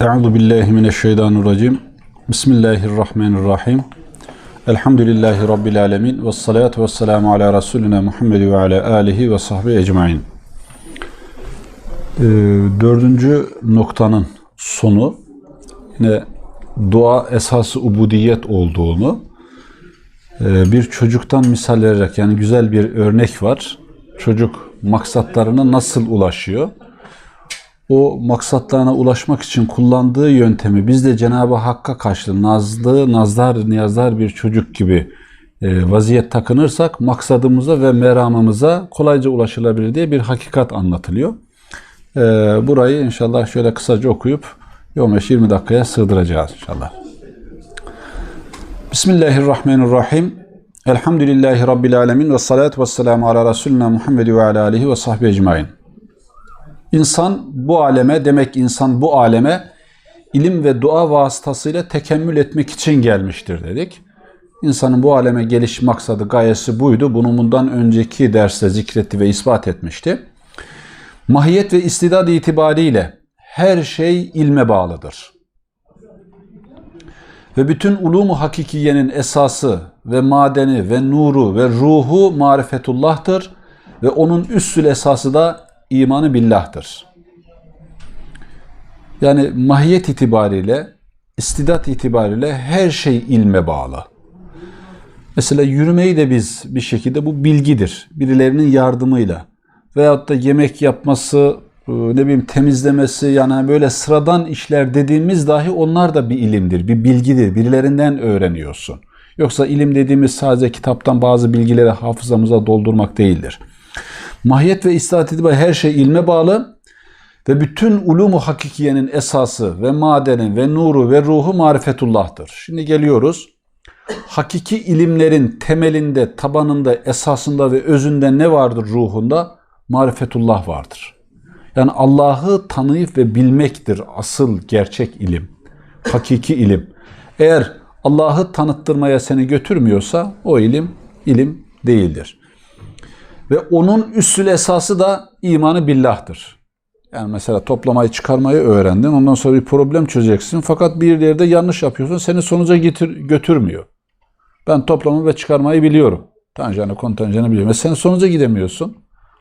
Euzu billahi mineşşeytanirracim. Bismillahirrahmanirrahim. Elhamdülillahi rabbil alamin ve salatu vesselamu ala resulina Muhammed ve ala alihi ve sahbihi ecmaîn. Ee, dördüncü noktanın sonu yine dua esası ubudiyet olduğunu e, bir çocuktan misal vererek yani güzel bir örnek var. Çocuk maksatlarına nasıl ulaşıyor? O maksatlarına ulaşmak için kullandığı yöntemi biz de Cenab-ı Hakk'a karşı nazlı, nazlar, niyazlar bir çocuk gibi e, vaziyet takınırsak maksadımıza ve meramımıza kolayca ulaşılabilir diye bir hakikat anlatılıyor. E, burayı inşallah şöyle kısaca okuyup 15-20 dakikaya sığdıracağız inşallah. Bismillahirrahmanirrahim. Elhamdülillahi Rabbil alemin ve salatu ve selamu ala Resulina Muhammed ve ala alihi ve sahbihi ecmain. İnsan bu aleme, demek insan bu aleme ilim ve dua vasıtasıyla tekemmül etmek için gelmiştir dedik. İnsanın bu aleme geliş maksadı, gayesi buydu. Bunu bundan önceki derste zikretti ve ispat etmişti. Mahiyet ve istidad itibariyle her şey ilme bağlıdır. Ve bütün ulum-u hakikiyenin esası ve madeni ve nuru ve ruhu marifetullah'tır. Ve onun üssül esası da imanı billah'tır. Yani mahiyet itibariyle, istidat itibariyle her şey ilme bağlı. Mesela yürümeyi de biz bir şekilde bu bilgidir. Birilerinin yardımıyla. Veyahut da yemek yapması, e, ne bileyim temizlemesi yani böyle sıradan işler dediğimiz dahi onlar da bir ilimdir, bir bilgidir. Birilerinden öğreniyorsun. Yoksa ilim dediğimiz sadece kitaptan bazı bilgileri hafızamıza doldurmak değildir. Mahiyet ve istidat itibariyle her şey ilme bağlı ve bütün ulumu hakikiyenin esası ve madeni ve nuru ve ruhu marifetullah'tır. Şimdi geliyoruz. Hakiki ilimlerin temelinde, tabanında, esasında ve özünde ne vardır ruhunda? Marifetullah vardır. Yani Allah'ı tanıyıp ve bilmektir asıl gerçek ilim. Hakiki ilim. Eğer Allah'ı tanıttırmaya seni götürmüyorsa o ilim ilim değildir. Ve onun üssül esası da imanı billah'tır. Yani mesela toplamayı çıkarmayı öğrendin. Ondan sonra bir problem çözeceksin. Fakat bir yerde yanlış yapıyorsun. Seni sonuca getir, götürmüyor. Ben toplamayı ve çıkarmayı biliyorum. Tanjanı, kontanjanı biliyorum. Ve sen sonuca gidemiyorsun.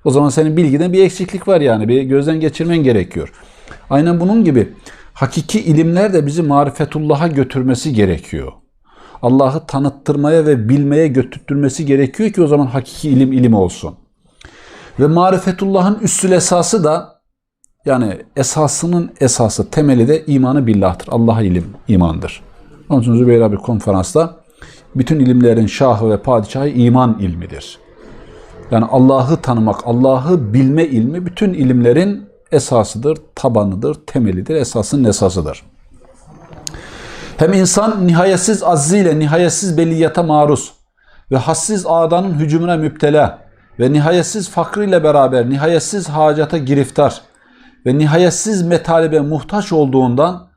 O zaman senin bilgide bir eksiklik var yani. Bir gözden geçirmen gerekiyor. Aynen bunun gibi hakiki ilimler de bizi marifetullah'a götürmesi gerekiyor. Allah'ı tanıttırmaya ve bilmeye götürtmesi gerekiyor ki o zaman hakiki ilim ilim olsun. Ve marifetullah'ın üssül esası da yani esasının esası, temeli de imanı billah'tır. Allah'a ilim, imandır. Onun için Zübeyir abi konferansta bütün ilimlerin şahı ve padişahı iman ilmidir. Yani Allah'ı tanımak, Allah'ı bilme ilmi bütün ilimlerin esasıdır, tabanıdır, temelidir, esasının esasıdır. Hem insan nihayetsiz azziyle nihayetsiz beliyata maruz ve hassiz ağdanın hücumuna müptela ve nihayetsiz fakrıyla beraber nihayetsiz hacata giriftar ve nihayetsiz metalibe muhtaç olduğundan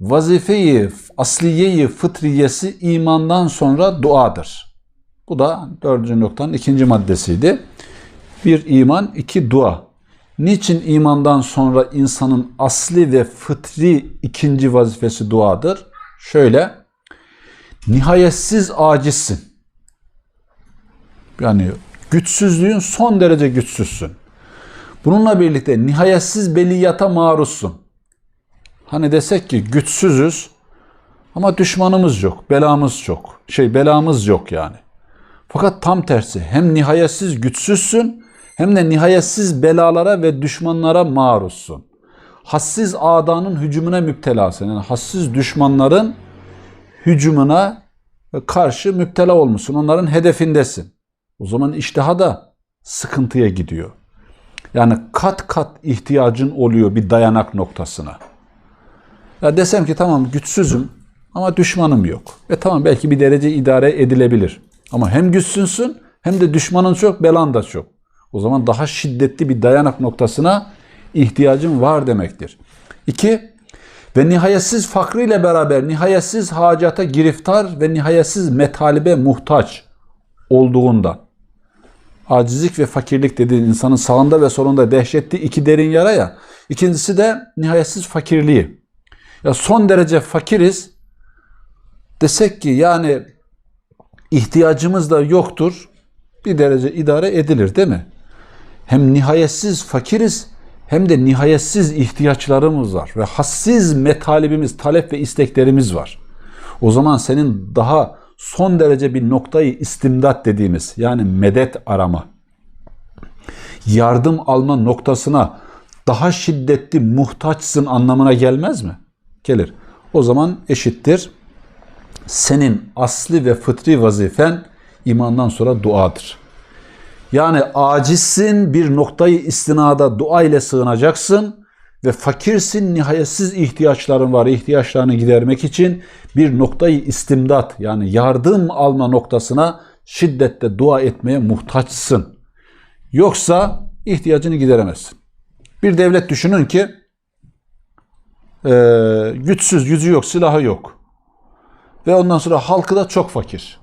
vazifeyi, asliyeyi, fıtriyesi imandan sonra duadır. Bu da dördüncü noktanın ikinci maddesiydi. Bir iman, iki dua. Niçin imandan sonra insanın asli ve fıtri ikinci vazifesi duadır? Şöyle, nihayetsiz acizsin. Yani güçsüzlüğün son derece güçsüzsün. Bununla birlikte nihayetsiz beliyata maruzsun. Hani desek ki güçsüzüz ama düşmanımız yok, belamız çok. Şey belamız yok yani. Fakat tam tersi hem nihayetsiz güçsüzsün hem de nihayetsiz belalara ve düşmanlara maruzsun. Hassiz adanın hücumuna müptelasın. Yani hassiz düşmanların hücumuna karşı müptela olmuşsun. Onların hedefindesin. O zaman iştiha da sıkıntıya gidiyor. Yani kat kat ihtiyacın oluyor bir dayanak noktasına. Ya desem ki tamam güçsüzüm ama düşmanım yok. Ve tamam belki bir derece idare edilebilir. Ama hem güçsüzsün hem de düşmanın çok, belan da çok. O zaman daha şiddetli bir dayanak noktasına ihtiyacın var demektir. İki, ve nihayetsiz fakrıyla beraber nihayetsiz hacata giriftar ve nihayetsiz metalibe muhtaç olduğundan. Acizlik ve fakirlik dediğin insanın sağında ve solunda dehşetli iki derin yara ya. İkincisi de nihayetsiz fakirliği. Ya son derece fakiriz. Desek ki yani ihtiyacımız da yoktur. Bir derece idare edilir değil mi? Hem nihayetsiz fakiriz hem de nihayetsiz ihtiyaçlarımız var ve hassiz metalibimiz, talep ve isteklerimiz var. O zaman senin daha son derece bir noktayı istimdat dediğimiz yani medet arama, yardım alma noktasına daha şiddetli muhtaçsın anlamına gelmez mi? Gelir. O zaman eşittir. Senin asli ve fıtri vazifen imandan sonra duadır. Yani acizsin bir noktayı istinada dua ile sığınacaksın ve fakirsin nihayetsiz ihtiyaçların var. ihtiyaçlarını gidermek için bir noktayı istimdat yani yardım alma noktasına şiddetle dua etmeye muhtaçsın. Yoksa ihtiyacını gideremezsin. Bir devlet düşünün ki e, güçsüz, yüzü yok, silahı yok. Ve ondan sonra halkı da çok fakir.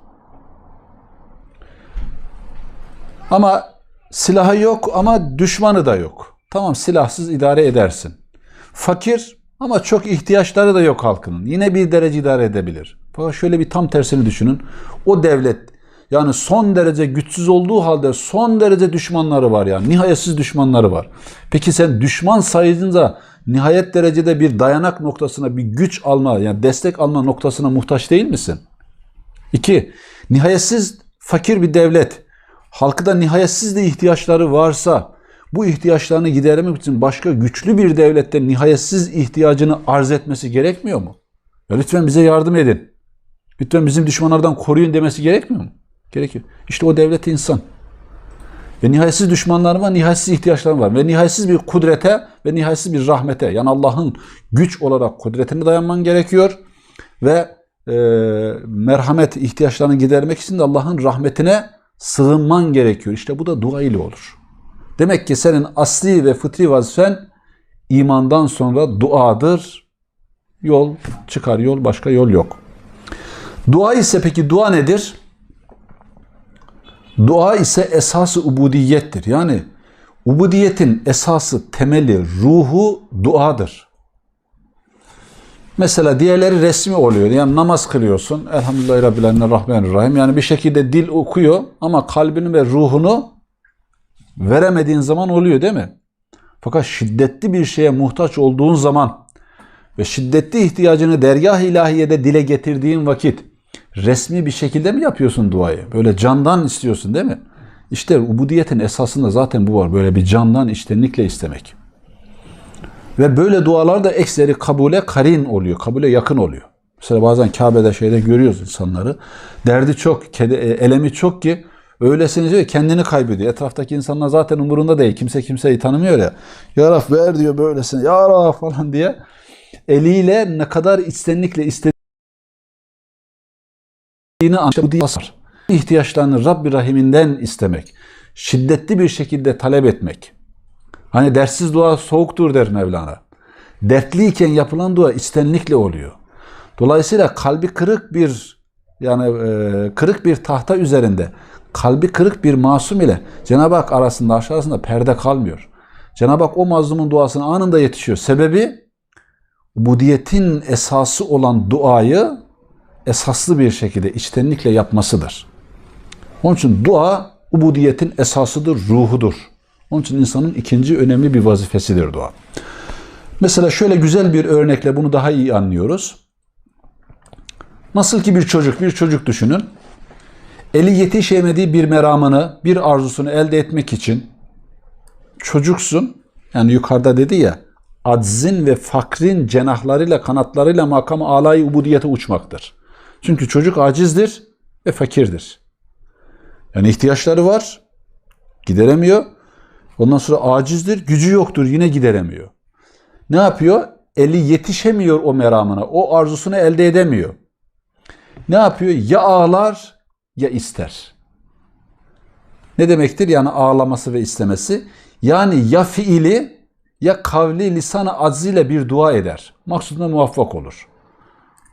Ama silahı yok ama düşmanı da yok. Tamam silahsız idare edersin. Fakir ama çok ihtiyaçları da yok halkının. Yine bir derece idare edebilir. Fakat şöyle bir tam tersini düşünün. O devlet yani son derece güçsüz olduğu halde son derece düşmanları var yani. Nihayetsiz düşmanları var. Peki sen düşman sayınca nihayet derecede bir dayanak noktasına bir güç alma yani destek alma noktasına muhtaç değil misin? İki, nihayetsiz fakir bir devlet halkı da nihayetsiz de ihtiyaçları varsa bu ihtiyaçlarını gidermek için başka güçlü bir devlette nihayetsiz ihtiyacını arz etmesi gerekmiyor mu? Ya lütfen bize yardım edin. Lütfen bizim düşmanlardan koruyun demesi gerekmiyor mu? Gerekiyor. İşte o devlet insan. Ve nihayetsiz düşmanları var, nihayetsiz ihtiyaçları var. Ve nihayetsiz bir kudrete ve nihayetsiz bir rahmete. Yani Allah'ın güç olarak kudretine dayanman gerekiyor. Ve e, merhamet ihtiyaçlarını gidermek için de Allah'ın rahmetine sığınman gerekiyor. İşte bu da dua ile olur. Demek ki senin asli ve fıtri vazifen imandan sonra duadır. Yol çıkar yol başka yol yok. Dua ise peki dua nedir? Dua ise esası ubudiyettir. Yani ubudiyetin esası, temeli, ruhu duadır. Mesela diğerleri resmi oluyor. Yani namaz kılıyorsun. Elhamdülillahi Rabbil Alemin Rahmanirrahim. Yani bir şekilde dil okuyor ama kalbini ve ruhunu veremediğin zaman oluyor değil mi? Fakat şiddetli bir şeye muhtaç olduğun zaman ve şiddetli ihtiyacını dergah ilahiyede dile getirdiğin vakit resmi bir şekilde mi yapıyorsun duayı? Böyle candan istiyorsun değil mi? İşte ubudiyetin esasında zaten bu var. Böyle bir candan içtenlikle istemek. Ve böyle dualar da ekseri kabule karin oluyor. Kabule yakın oluyor. Mesela bazen Kabe'de şeyde görüyoruz insanları. Derdi çok, elemi çok ki öylesine diyor kendini kaybediyor. Etraftaki insanlar zaten umurunda değil. Kimse kimseyi tanımıyor ya. Ya Rab ver diyor böylesine. Ya Rab falan diye. Eliyle ne kadar içtenlikle istediğini anlar. İhtiyaçlarını Rabbi Rahim'inden istemek. Şiddetli bir şekilde talep etmek. Hani dersiz dua soğuktur der Mevlana. Dertliyken yapılan dua içtenlikle oluyor. Dolayısıyla kalbi kırık bir yani e, kırık bir tahta üzerinde kalbi kırık bir masum ile Cenab-ı Hak arasında aşağısında perde kalmıyor. Cenab-ı Hak o mazlumun duasına anında yetişiyor. Sebebi ubudiyetin esası olan duayı esaslı bir şekilde içtenlikle yapmasıdır. Onun için dua ubudiyetin esasıdır, ruhudur. Onun için insanın ikinci önemli bir vazifesidir dua. Mesela şöyle güzel bir örnekle bunu daha iyi anlıyoruz. Nasıl ki bir çocuk, bir çocuk düşünün. Eli yetişemediği bir meramını, bir arzusunu elde etmek için çocuksun. Yani yukarıda dedi ya, aczin ve fakrin cenahlarıyla, kanatlarıyla makam alayı ubudiyete uçmaktır. Çünkü çocuk acizdir ve fakirdir. Yani ihtiyaçları var, gideremiyor. Ondan sonra acizdir, gücü yoktur, yine gideremiyor. Ne yapıyor? Eli yetişemiyor o meramına, o arzusunu elde edemiyor. Ne yapıyor? Ya ağlar ya ister. Ne demektir? Yani ağlaması ve istemesi. Yani ya fiili ya kavli lisanı acziyle bir dua eder. Maksuduna muvaffak olur.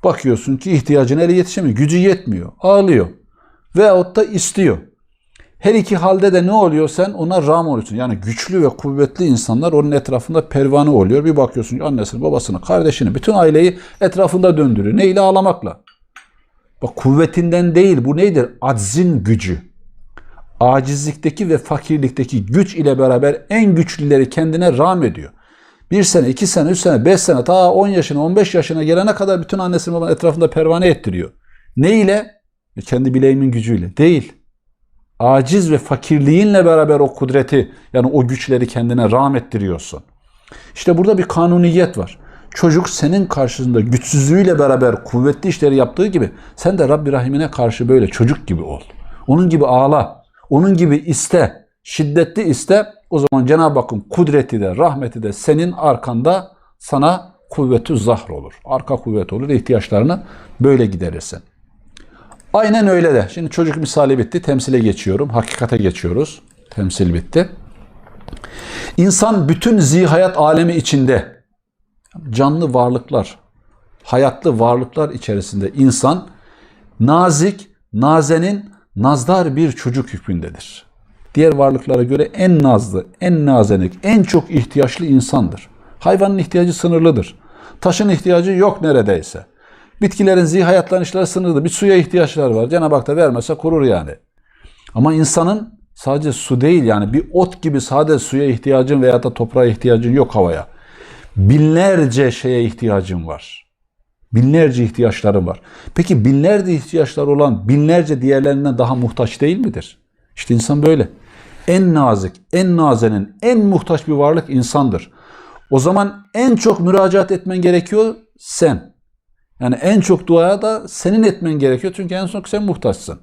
Bakıyorsun ki ihtiyacına ele yetişemiyor. Gücü yetmiyor. Ağlıyor. Veyahut da istiyor. Her iki halde de ne oluyor sen ona ram oluyorsun. Yani güçlü ve kuvvetli insanlar onun etrafında pervane oluyor. Bir bakıyorsun annesini, babasını, kardeşini, bütün aileyi etrafında döndürüyor. Neyle? Ağlamakla. Bak kuvvetinden değil bu nedir? Aczin gücü. Acizlikteki ve fakirlikteki güç ile beraber en güçlüleri kendine ram ediyor. Bir sene, iki sene, üç sene, beş sene, ta 10 yaşına, 15 yaşına gelene kadar bütün annesini babanın etrafında pervane ettiriyor. Ne ile? E, Kendi bileğimin gücüyle. Değil. Aciz ve fakirliğinle beraber o kudreti, yani o güçleri kendine ram ettiriyorsun. İşte burada bir kanuniyet var. Çocuk senin karşısında güçsüzlüğüyle beraber kuvvetli işleri yaptığı gibi sen de Rabbi Rahim'ine karşı böyle çocuk gibi ol. Onun gibi ağla. Onun gibi iste. Şiddetli iste. O zaman Cenab-ı Hakk'ın kudreti de rahmeti de senin arkanda sana kuvvetü zahr olur. Arka kuvvet olur. ihtiyaçlarını böyle giderirsin. Aynen öyle de. Şimdi çocuk misali bitti. Temsile geçiyorum. Hakikate geçiyoruz. Temsil bitti. İnsan bütün zihayat alemi içinde canlı varlıklar, hayatlı varlıklar içerisinde insan nazik, nazenin, nazdar bir çocuk hükmündedir. Diğer varlıklara göre en nazlı, en nazenik, en çok ihtiyaçlı insandır. Hayvanın ihtiyacı sınırlıdır. Taşın ihtiyacı yok neredeyse. Bitkilerin zihayatlanışları sınırlı. Bir suya ihtiyaçları var. Cenab-ı Hak da vermese kurur yani. Ama insanın sadece su değil yani bir ot gibi sadece suya ihtiyacın veya da toprağa ihtiyacın yok havaya. Binlerce şeye ihtiyacın var. Binlerce ihtiyaçların var. Peki binlerce ihtiyaçları olan binlerce diğerlerinden daha muhtaç değil midir? İşte insan böyle. En nazik, en nazenin, en muhtaç bir varlık insandır. O zaman en çok müracaat etmen gerekiyor sen. Yani en çok duaya da senin etmen gerekiyor. Çünkü en son sen muhtaçsın.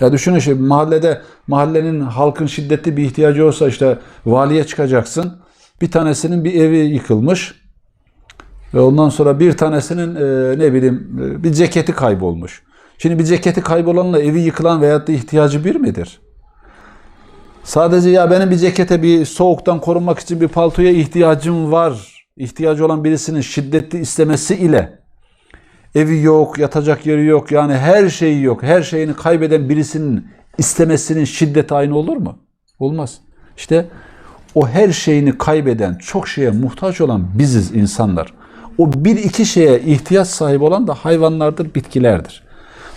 Ya düşünün işte mahallede mahallenin halkın şiddetli bir ihtiyacı olsa işte valiye çıkacaksın. Bir tanesinin bir evi yıkılmış. Ve ondan sonra bir tanesinin e, ne bileyim e, bir ceketi kaybolmuş. Şimdi bir ceketi kaybolanla evi yıkılan veyahut da ihtiyacı bir midir? Sadece ya benim bir cekete bir soğuktan korunmak için bir paltoya ihtiyacım var. İhtiyacı olan birisinin şiddetli istemesi ile evi yok, yatacak yeri yok yani her şeyi yok. Her şeyini kaybeden birisinin istemesinin şiddeti aynı olur mu? Olmaz. İşte o her şeyini kaybeden, çok şeye muhtaç olan biziz insanlar. O bir iki şeye ihtiyaç sahibi olan da hayvanlardır, bitkilerdir.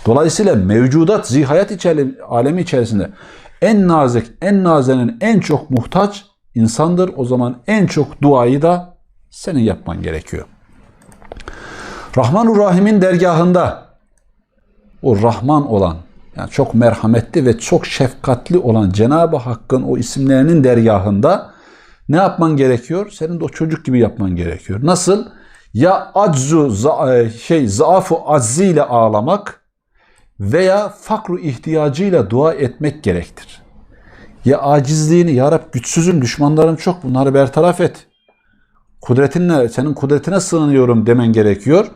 Dolayısıyla mevcudat, zihayat içeri, alemi içerisinde en nazik, en nazenin en çok muhtaç insandır. O zaman en çok duayı da senin yapman gerekiyor. Rahmanur Rahim'in dergahında o Rahman olan yani çok merhametli ve çok şefkatli olan Cenab-ı Hakk'ın o isimlerinin dergahında ne yapman gerekiyor? Senin de o çocuk gibi yapman gerekiyor. Nasıl? Ya aczu za- şey zaafu azziyle ağlamak veya fakru ihtiyacıyla dua etmek gerektir. Ya acizliğini, ya Rab güçsüzüm, düşmanlarım çok bunları bertaraf et. Kudretinle, senin kudretine sığınıyorum demen gerekiyor.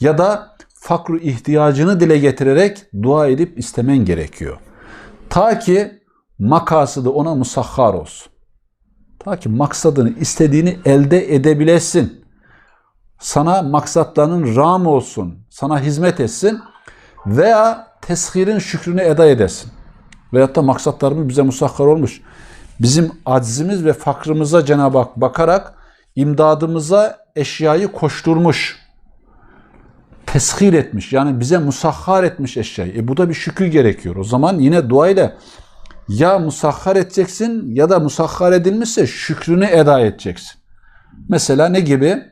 Ya da fakru ihtiyacını dile getirerek dua edip istemen gerekiyor. Ta ki makasıdı ona musahhar olsun. Ta ki maksadını, istediğini elde edebilesin. Sana maksatlarının ram olsun, sana hizmet etsin veya teshirin şükrünü eda edesin. Veyahut da maksatlarımız bize musahhar olmuş. Bizim aczimiz ve fakrımıza Cenab-ı Hak bakarak imdadımıza eşyayı koşturmuş. Teshir etmiş. Yani bize musahhar etmiş eşyayı. E bu da bir şükür gerekiyor. O zaman yine dua ile ya musahhar edeceksin ya da musahhar edilmişse şükrünü eda edeceksin. Mesela ne gibi?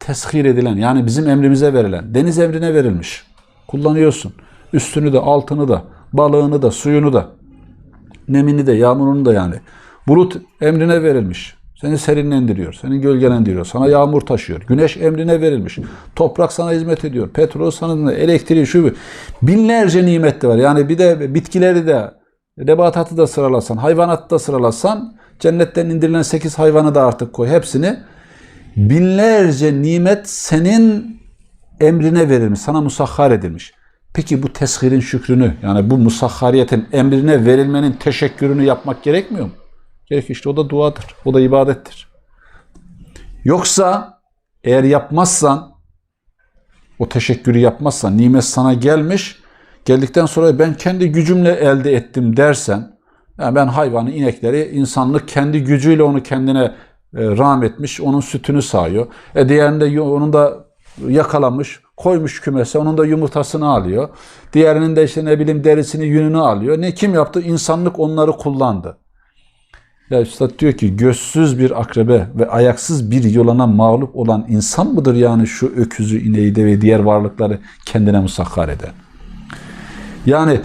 Teshir edilen yani bizim emrimize verilen deniz emrine verilmiş. Kullanıyorsun. Üstünü de altını da balığını da suyunu da nemini de yağmurunu da yani. Bulut emrine verilmiş. Seni serinlendiriyor, seni gölgelendiriyor, sana yağmur taşıyor. Güneş emrine verilmiş. Toprak sana hizmet ediyor. Petrol sana, elektriği, şu bu. Binlerce nimet de var. Yani bir de bitkileri de, nebatatı da sıralasan, hayvanatı da sıralasan, cennetten indirilen 8 hayvanı da artık koy. Hepsini binlerce nimet senin emrine verilmiş, sana musahhar edilmiş. Peki bu teshirin şükrünü, yani bu musahhariyetin emrine verilmenin teşekkürünü yapmak gerekmiyor mu? Gerek işte o da duadır, o da ibadettir. Yoksa eğer yapmazsan, o teşekkürü yapmazsan, nimet sana gelmiş, geldikten sonra ben kendi gücümle elde ettim dersen, Yani ben hayvanı, inekleri, insanlık kendi gücüyle onu kendine e, rahmetmiş, onun sütünü sağıyor. E diğerinde onun da yakalamış, koymuş kümese, onun da yumurtasını alıyor. Diğerinin de işte ne bileyim derisini, yününü alıyor. Ne kim yaptı? İnsanlık onları kullandı. Ya Üstad diyor ki gözsüz bir akrebe ve ayaksız bir yılana mağlup olan insan mıdır yani şu öküzü, ineği de ve diğer varlıkları kendine musakkar eden? Yani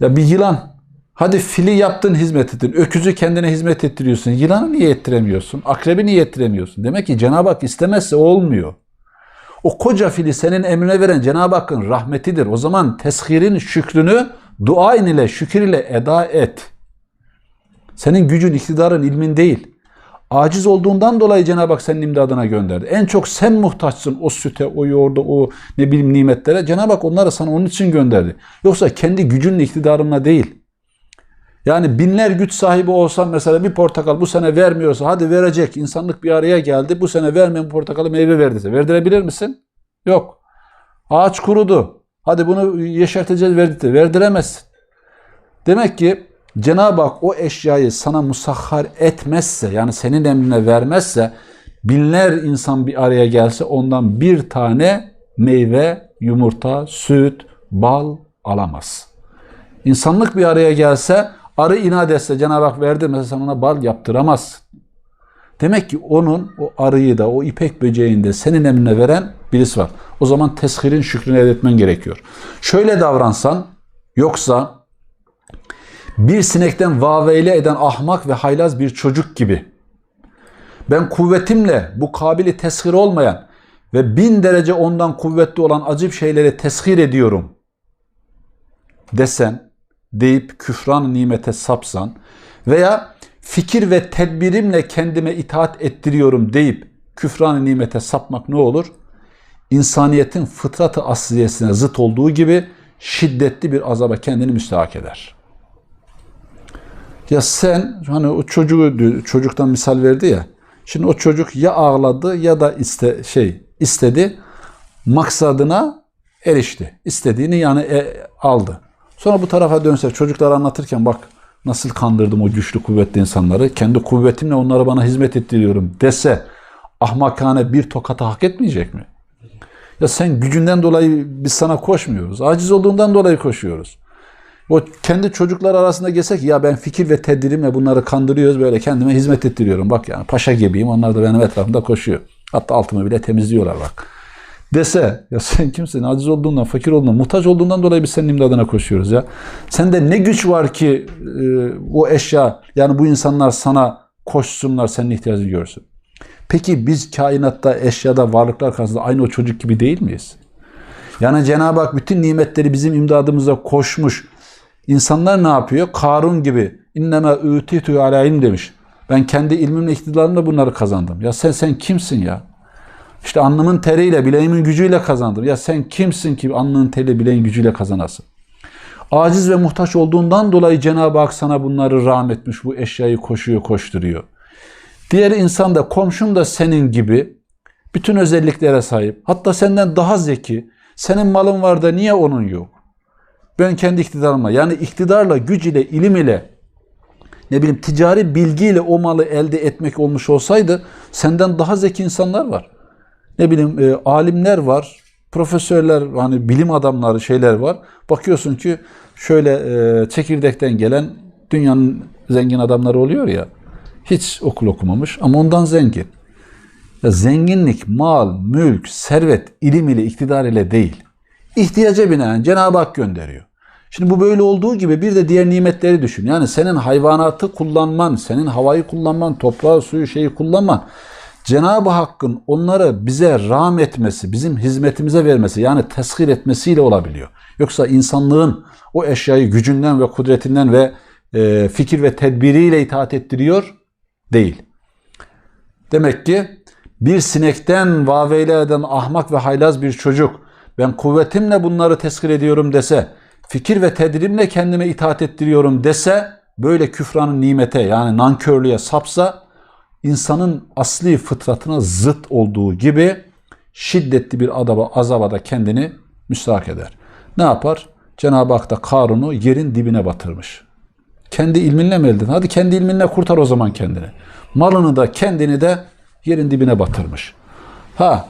ya bir yılan hadi fili yaptın hizmet ettin. Öküzü kendine hizmet ettiriyorsun. Yılanı niye ettiremiyorsun? Akrebi niye ettiremiyorsun? Demek ki Cenab-ı Hak istemezse olmuyor. O koca fili senin emrine veren Cenab-ı Hakk'ın rahmetidir. O zaman teshirin şükrünü dua ile şükür ile eda et. Senin gücün, iktidarın, ilmin değil. Aciz olduğundan dolayı Cenab-ı Hak senin imdadına gönderdi. En çok sen muhtaçsın o süte, o yoğurda, o ne bileyim nimetlere. Cenab-ı Hak onları sana onun için gönderdi. Yoksa kendi gücünle, iktidarınla değil. Yani binler güç sahibi olsan mesela bir portakal bu sene vermiyorsa hadi verecek. İnsanlık bir araya geldi. Bu sene vermeyen portakalı meyve verdiyse verdirebilir misin? Yok. Ağaç kurudu. Hadi bunu yeşerteceğiz verdirte. Verdiremezsin. Demek ki Cenab-ı Hak o eşyayı sana musahhar etmezse yani senin emrine vermezse binler insan bir araya gelse ondan bir tane meyve, yumurta, süt, bal alamaz. İnsanlık bir araya gelse arı inat etse Cenab-ı Hak verdi mesela sen ona bal yaptıramazsın. Demek ki onun o arıyı da o ipek böceğini de senin emrine veren birisi var. O zaman teshirin şükrünü elde etmen gerekiyor. Şöyle davransan yoksa bir sinekten vaveyle eden ahmak ve haylaz bir çocuk gibi. Ben kuvvetimle bu kabili teshir olmayan ve bin derece ondan kuvvetli olan acip şeyleri teshir ediyorum desen, deyip küfran nimete sapsan veya fikir ve tedbirimle kendime itaat ettiriyorum deyip küfran nimete sapmak ne olur? İnsaniyetin fıtratı asliyesine zıt olduğu gibi şiddetli bir azaba kendini müstahak eder. Ya sen hani o çocuğu çocuktan misal verdi ya. Şimdi o çocuk ya ağladı ya da iste şey istedi maksadına erişti. İstediğini yani e, aldı. Sonra bu tarafa dönse çocuklar anlatırken bak nasıl kandırdım o güçlü kuvvetli insanları. Kendi kuvvetimle onlara bana hizmet ettiriyorum dese ahmakane bir tokata hak etmeyecek mi? Ya sen gücünden dolayı biz sana koşmuyoruz. Aciz olduğundan dolayı koşuyoruz. O kendi çocuklar arasında geçsek ya ben fikir ve tedbirimle bunları kandırıyoruz böyle kendime hizmet ettiriyorum. Bak yani paşa gibiyim onlar da benim etrafımda koşuyor. Hatta altımı bile temizliyorlar bak. Dese ya sen kimsin? Aciz olduğundan, fakir olduğundan, muhtaç olduğundan dolayı biz senin imdadına koşuyoruz ya. Sende ne güç var ki e, o eşya yani bu insanlar sana koşsunlar senin ihtiyacını görsün. Peki biz kainatta, eşyada, varlıklar karşısında aynı o çocuk gibi değil miyiz? Yani Cenab-ı Hak bütün nimetleri bizim imdadımıza koşmuş. İnsanlar ne yapıyor? Karun gibi. İnneme ütitü ala demiş. Ben kendi ilmimle iktidarımla bunları kazandım. Ya sen sen kimsin ya? İşte alnımın teriyle, bileğimin gücüyle kazandım. Ya sen kimsin ki alnının teriyle, bileğin gücüyle kazanasın? Aciz ve muhtaç olduğundan dolayı Cenab-ı Hak sana bunları rahmetmiş. Bu eşyayı koşuyor, koşturuyor. Diğer insan da komşun da senin gibi bütün özelliklere sahip. Hatta senden daha zeki. Senin malın var da niye onun yok? Ben kendi iktidarımla yani iktidarla, güç ile, ilim ile ne bileyim ticari bilgiyle o malı elde etmek olmuş olsaydı senden daha zeki insanlar var. Ne bileyim e, alimler var, profesörler hani bilim adamları şeyler var. Bakıyorsun ki şöyle e, çekirdekten gelen dünyanın zengin adamları oluyor ya. Hiç okul okumamış ama ondan zengin. Ya zenginlik, mal, mülk, servet, ilim ile, iktidar ile değil. İhtiyaca binaen Cenab-ı Hak gönderiyor. Şimdi bu böyle olduğu gibi bir de diğer nimetleri düşün. Yani senin hayvanatı kullanman, senin havayı kullanman, toprağı, suyu, şeyi kullanman. Cenab-ı Hakk'ın onları bize rağm etmesi, bizim hizmetimize vermesi yani teshir etmesiyle olabiliyor. Yoksa insanlığın o eşyayı gücünden ve kudretinden ve e, fikir ve tedbiriyle itaat ettiriyor değil. Demek ki bir sinekten vaveyle eden ahmak ve haylaz bir çocuk ben kuvvetimle bunları teskir ediyorum dese, fikir ve tedbirimle kendime itaat ettiriyorum dese, böyle küfranın nimete yani nankörlüğe sapsa, insanın asli fıtratına zıt olduğu gibi şiddetli bir adaba, azaba da kendini müstahak eder. Ne yapar? Cenab-ı Hak da Karun'u yerin dibine batırmış. Kendi ilminle mi elde ettin? Hadi kendi ilminle kurtar o zaman kendini. Malını da kendini de yerin dibine batırmış. Ha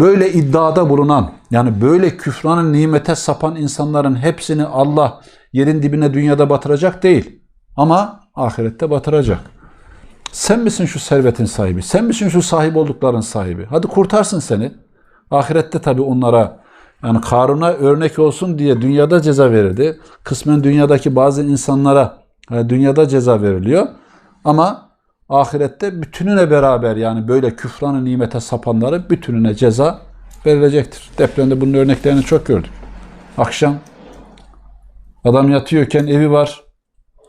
böyle iddiada bulunan yani böyle küfranın nimete sapan insanların hepsini Allah yerin dibine dünyada batıracak değil. Ama ahirette batıracak. Sen misin şu servetin sahibi? Sen misin şu sahip oldukların sahibi? Hadi kurtarsın seni. Ahirette tabii onlara yani Karun'a örnek olsun diye dünyada ceza verildi. Kısmen dünyadaki bazı insanlara e, dünyada ceza veriliyor. Ama ahirette bütününe beraber yani böyle küfranı nimete sapanları bütününe ceza verilecektir. Depremde bunun örneklerini çok gördük. Akşam adam yatıyorken evi var.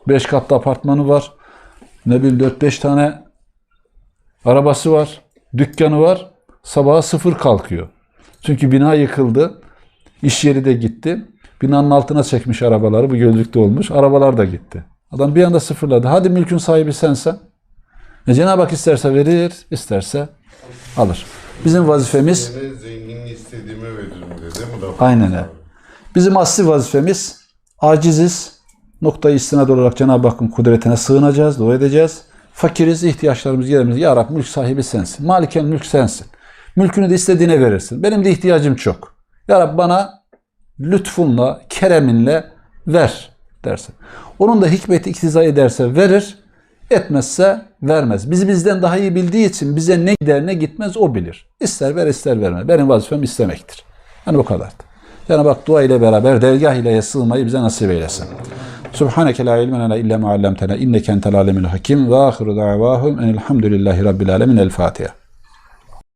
Beş katlı apartmanı var. Ne bileyim 4-5 tane arabası var. Dükkanı var. Sabaha sıfır kalkıyor. Çünkü bina yıkıldı. İş yeri de gitti. Binanın altına çekmiş arabaları. Bu gözlükte olmuş. Arabalar da gitti. Adam bir anda sıfırladı. Hadi mülkün sahibi sensen. E Cenab-ı Hak isterse verir, isterse alır. Bizim vazifemiz zenginin istediğime veririm dedi. Bu da Aynen öyle. Bizim asli vazifemiz aciziz. Noktayı istinad olarak Cenab-ı Hakk'ın kudretine sığınacağız, dua edeceğiz. Fakiriz, ihtiyaçlarımız yerimiz. Ya Rab mülk sahibi sensin. Maliken mülk sensin. Mülkünü de istediğine verirsin. Benim de ihtiyacım çok. Ya Rab bana lütfunla, kereminle ver dersin. Onun da hikmeti iktiza ederse verir, etmezse vermez. Bizi bizden daha iyi bildiği için bize ne gider ne gitmez o bilir. İster ver ister verme. Benim vazifem istemektir. Yani bu kadar. Cenab-ı Hak dua ile beraber dergah ile sığınmayı bize nasip eylesin. Subhaneke la ilme lena illa ma allamtena inneke entel alemul hakim ve ahiru da'vahum enelhamdülillahi rabbil alemin. El Fatiha.